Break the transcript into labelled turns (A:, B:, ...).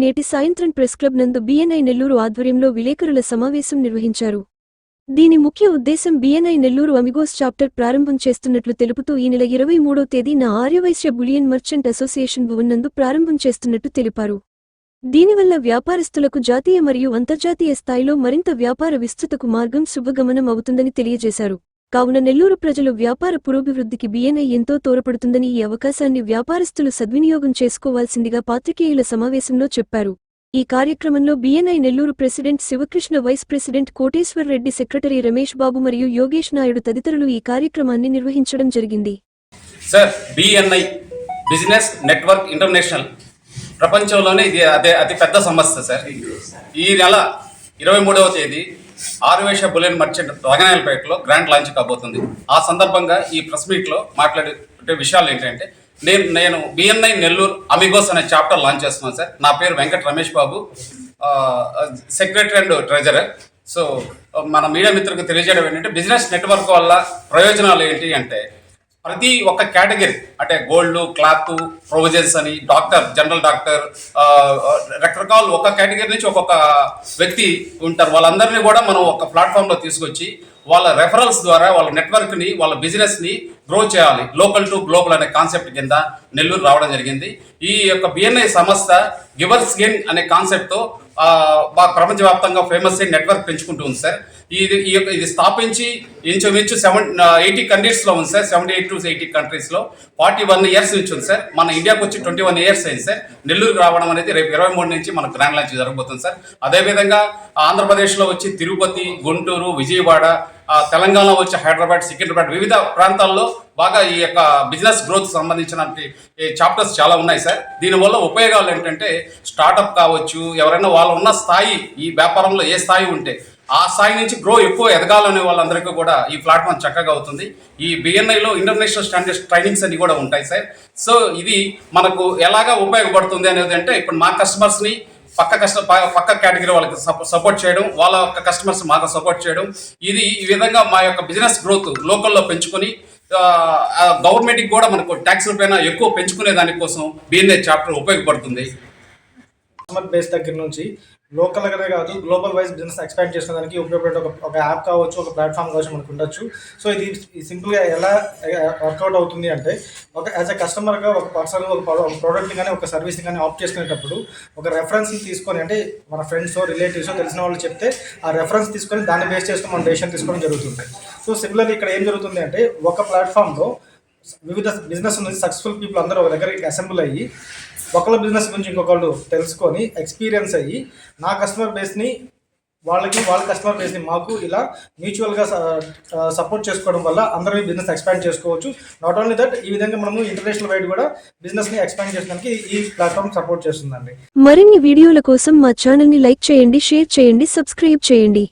A: నేటి సాయంత్రం press club నందు బీఎన్ఐ నెల్లూరు ఆధ్వర్యంలో విలేకరుల సమావేశం నిర్వహించారు. దీని ముఖ్య ఉద్దేశం బీఎన్ఐ నెల్లూరు అమిగోస్ చాప్టర్ ప్రారంభం చేస్తున్నట్లు తెలుపుతూ ఈ నెల ఇరవై మూడో తేదీన Aryavysya bullion merchant association Bhavan నందు ప్రారంభం చేస్తున్నట్టు తెలిపారు. దీనివల్ల వ్యాపారస్తులకు జాతీయ మరియు అంతర్జాతీయ స్థాయిలో మరింత వ్యాపార విస్తృతకు మార్గం శుభగమనం అవుతుందని తెలియజేశారు. కావున నెల్లూరు ప్రజలు వ్యాపార పురోభివృద్ధికి బిఎన్ఐ ఎంతో తోడ్పడుతుందని ఈ అవకాశాన్ని వ్యాపారస్తులు సద్వినియోగం చేసుకోవాల్సిందిగా పాత్రికేయుల సమావేశంలో చెప్పారు. ఈ కార్యక్రమంలో BNI Nellore president Sivakrishna vice president Koteswar Reddy secretary Ramesh Babu మరియు యోగేష్ నాయుడు తదితరులు ఈ కార్యక్రమాన్ని నిర్వహించడం జరిగింది.
B: Sir BNI business network international ప్రపంచంలోనే ఇది అదే అతి పెద్ద సంస్థ సార్. ఈ నెల ఇరవై మూడవ తేదీ ఆరువేష బులెన్ మర్చెంట్ రంగనాయలపేటలో గ్రాండ్ లాంచ్ కాబోతుంది. ఆ సందర్భంగా ఈ ప్రెస్ మీట్లో మాట్లాడే విషయాలు ఏంటంటే నేను నేను బిఎన్ఐ నెల్లూరు అమిగోస్ అనే చాప్టర్ లాంచ్ చేస్తున్నాను సార్. నా పేరు Venkata Ramesh Babu. Secretary and treasurer. So మన మీడియా మిత్రులకు తెలియజేయడం ఏంటంటే బిజినెస్ నెట్వర్క్ వల్ల ప్రయోజనాలు ఏంటి అంటే ప్రతి ఒక్క కేటగిరీ అంటే గోల్డ్ క్లాత్ ప్రొవిజన్స్ అని డాక్టర్ జనరల్ డాక్టర్ రకరకాల ఒక కేటగిరీ నుంచి ఒక్కొక్క వ్యక్తి ఉంటారు. వాళ్ళందరినీ కూడా మనం ఒక ప్లాట్ఫామ్లో తీసుకొచ్చి వాళ్ళ రెఫరల్స్ ద్వారా వాళ్ళ నెట్వర్క్ని వాళ్ళ బిజినెస్ని గ్రో చేయాలి. లోకల్ టు గ్లోబల్ అనే కాన్సెప్ట్ కింద నెల్లూరు రావడం జరిగింది. ఈ యొక్క బిఎన్ఐ సంస్థ గివర్స్ గెయిన్ అనే కాన్సెప్ట్తో ప్రపంచవ్యాప్తంగా ఫేమస్ అయిన నెట్వర్క్ పెంచుకుంటూ ఉంది సార్. ఇది ఈ యొక్క ఇది స్థాపించి ఇంచుమించు సెవెన్ ఎయిటీ కంట్రీస్లో ఉంది sir. Seventy eight to eighty కంట్రీస్లో ఫార్టీ వన్ ఇయర్స్ నుంచి ఉంది సార్. మన ఇండియాకి వచ్చి ట్వంటీ వన్ ఇయర్స్ అయింది సార్. నెల్లూరు రావడం అనేది రేపు ఇరవై మూడు నుంచి మన గ్రాండ్ లాంచ్ జరగబోతుంది సార్. అదేవిధంగా ఆంధ్రప్రదేశ్లో వచ్చి తిరుపతి గుంటూరు విజయవాడ తెలంగాణ వచ్చి హైదరాబాద్ సికింద్రాబాద్ వివిధ ప్రాంతాల్లో బాగా ఈ యొక్క బిజినెస్ గ్రోత్ సంబంధించిన చాప్టర్స్ చాలా ఉన్నాయి సార్. దీనివల్ల ఉపయోగాలు ఏంటంటే స్టార్టప్ కావచ్చు ఎవరైనా వాళ్ళు ఉన్న స్థాయి ఈ వ్యాపారంలో ఏ స్థాయి ఉంటే ఆ స్థాయి నుంచి గ్రో ఎక్కువ ఎదగాలనే వాళ్ళందరికీ కూడా ఈ ప్లాట్ఫామ్ చక్కగా అవుతుంది. ఈ బిఎన్ఐలో ఇంటర్నేషనల్ స్టాండర్డ్స్ ట్రైనింగ్స్ అన్ని కూడా ఉంటాయి సార్. సో ఇది మనకు ఎలాగా ఉపయోగపడుతుంది అనేది అంటే ఇప్పుడు మా కస్టమర్స్ని పక్క కస్ట పక్క కేటగిరీ వాళ్ళకి సపోర్ట్ చేయడం వాళ్ళ యొక్క కస్టమర్స్ మాకు సపోర్ట్ చేయడం ఇది ఈ విధంగా మా యొక్క బిజినెస్ గ్రోత్ లోకల్లో పెంచుకొని గవర్నమెంట్కి కూడా మనకు ట్యాక్స్ పైన ఎక్కువ పెంచుకునే దానికోసం బిఎన్ఏ చాప్టర్ ఉపయోగపడుతుంది.
C: కస్టమర్ బేస్ దగ్గర నుంచి లోకల్గానే కాదు గ్లోబల్ వైజ్ బిజినెస్ ఎక్స్పాండ్ చేసుకోవడానికి ఉపయోగపడే ఒక ఒక యాప్ కావచ్చు ఒక ప్లాట్ఫామ్ కావచ్చు మనకు ఉండొచ్చు. సో ఇది సింపుల్గా ఎలా వర్కౌట్ అవుతుంది అంటే ఒక యాజ్ అ కస్టమర్గా ఒక పర్సన్ ఒక ప్రోడక్ట్ని కానీ ఒక సర్వీస్ని కానీ ఆప్ చేసుకునేటప్పుడు ఒక రెఫరెన్స్ని తీసుకొని అంటే మన ఫ్రెండ్స్ రిలేటివ్స్ తెలిసిన వాళ్ళు చెప్తే ఆ రెఫరెన్స్ తీసుకొని దాన్ని బేస్ చేసుకొని మన డెసిషన్ తీసుకోవడం జరుగుతుంది. సో సిమిలర్లీ ఇక్కడ ఏం జరుగుతుంది అంటే ఒక ప్లాట్ఫామ్లో వివిధ బిజినెస్ నుంచి సక్సెస్ఫుల్ పీపుల్ అందరూ ఒక దగ్గరికి అసెంబ్ల్ అయ్యి ఒకళ్ళ బిజినెస్ గురించి ఇంకొకళ్ళు తెలుసుకొని ఎక్స్పీరియన్స్ అయ్యి నా కస్టమర్ బేస్ని వాళ్ళకి వాళ్ళ కస్టమర్ బేస్ని మాకు ఇలా మ్యూచువల్గా సపోర్ట్ చేసుకోవడం వల్ల అందరూ బిజినెస్ ఎక్స్పాండ్ చేసుకోవచ్చు. నాట్ ఓన్లీ దట్ ఈ విధంగా మనము ఇంటర్నేషనల్ వైడ్ కూడా బిజినెస్ని ఎక్స్పాండ్ చేయడానికి ఈ ప్లాట్ఫామ్ సపోర్ట్ చేస్తుందండి.
A: మరిన్ని వీడియోల కోసం మా ఛానల్ని లైక్ చేయండి షేర్ చేయండి సబ్స్క్రైబ్ చేయండి.